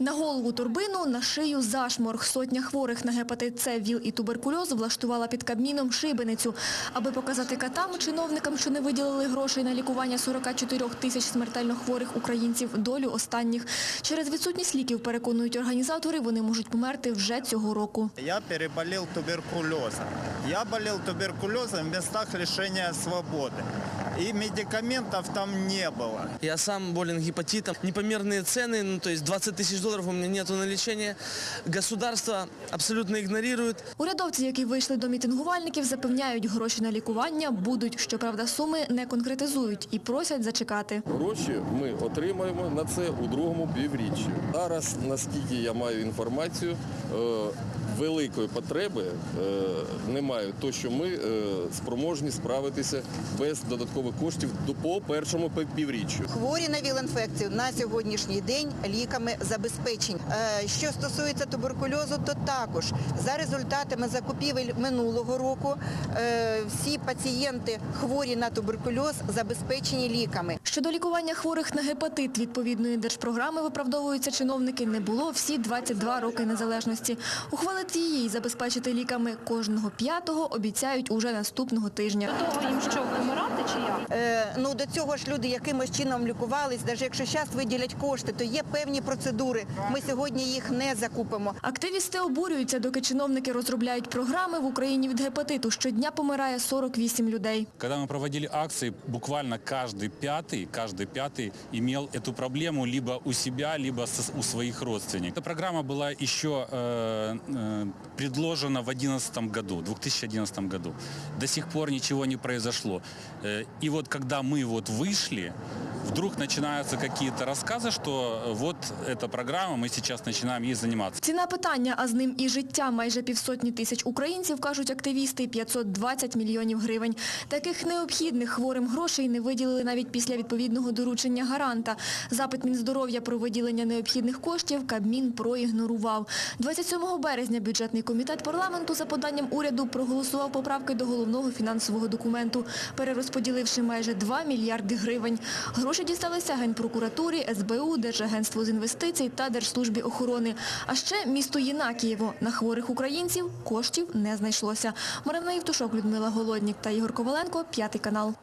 На голову турбину, на шию зашморг. Сотня хворих на гепатит С, ВІЛ і туберкульоз влаштувала під Кабміном шибеницю. Аби показати катам, чиновникам, що не виділили грошей на лікування 44 тисяч смертельно хворих українців, долю останніх. Через відсутність ліків, переконують організатори, вони можуть померти вже цього року. Я переболел туберкулезом. Я болел туберкулезом в местах лишения свободы. И медикаментов там не было. Я сам болен гепатитом. Непомерные цены, ну, то есть 20 тысяч долларов у меня нету на лечение. Государство абсолютно игнорирует. Урядовці, які вийшли до мітингувальників, запевняють, гроші на лікування будуть. Щоправда, суми не конкретизують і просять зачекати. Гроші ми отримаємо на це у другому півріччі. Зараз, наскільки я маю інформацію, е, великої потреби е, немає, то що ми е, спроможні справитися без додаткових коштів до- по першому півріччю. Хворі на ВІЛ-інфекцію на сьогоднішній день ліками забезпечені. Е, Що стосується туберкульозу, то також за результатами закупівель минулого року всі пацієнти хворі на туберкульоз забезпечені ліками. Щодо лікування хворих на гепатит відповідної держпрограми виправдовуються чиновники не було всі 22 роки незалежності. Ухвалити її і забезпечити ліками кожного п'ятого обіцяють уже наступного тижня. того їм що, помирати чи як? Е, Ну до цього ж люди якимось чином лікувались. Навіть якщо зараз виділять кошти, то є певні процедури. Ми сьогодні їх не закупимо. Активісти обурюються, доки чиновники розробляють програми в Україні від гепатиту. Щодня помирає 48 людей. Когда мы проводили акции, буквально каждый пятый, каждый пятый имел эту проблему либо у себя, либо со- у своих родственников. Эта программа была еще э, э, предложена в 2011 году, 2011 году. До сих пор ничего не произошло. Э, и вот когда мы вот вышли, вдруг начинаются какие-то рассказы, что э, вот эта программа, мы сейчас начинаем ей заниматься. Ціна питання, а з ним і життя майже півсотні тисяч українців, кажуть активісти, 520 мільйонів гривень. Таких необхідних хворим грошей не виділили навіть після відповідного доручення гаранта. Запит Мінздоров'я про виділення необхідних коштів Кабмін проігнорував. 27 березня бюджетний комітет парламенту за поданням уряду проголосував поправки до головного фінансового документу, перерозподіливши майже 2 мільярди гривень. Гроші дісталися Генпрокуратурі, СБУ, Держагентству з інвестицій та Держслужбі охорони. А ще місто Єнакієво. На хворих українців коштів не знайшлося. Марина Євтушок, Людмила Голоднік та Ігор Коваленко, П'ятий канал.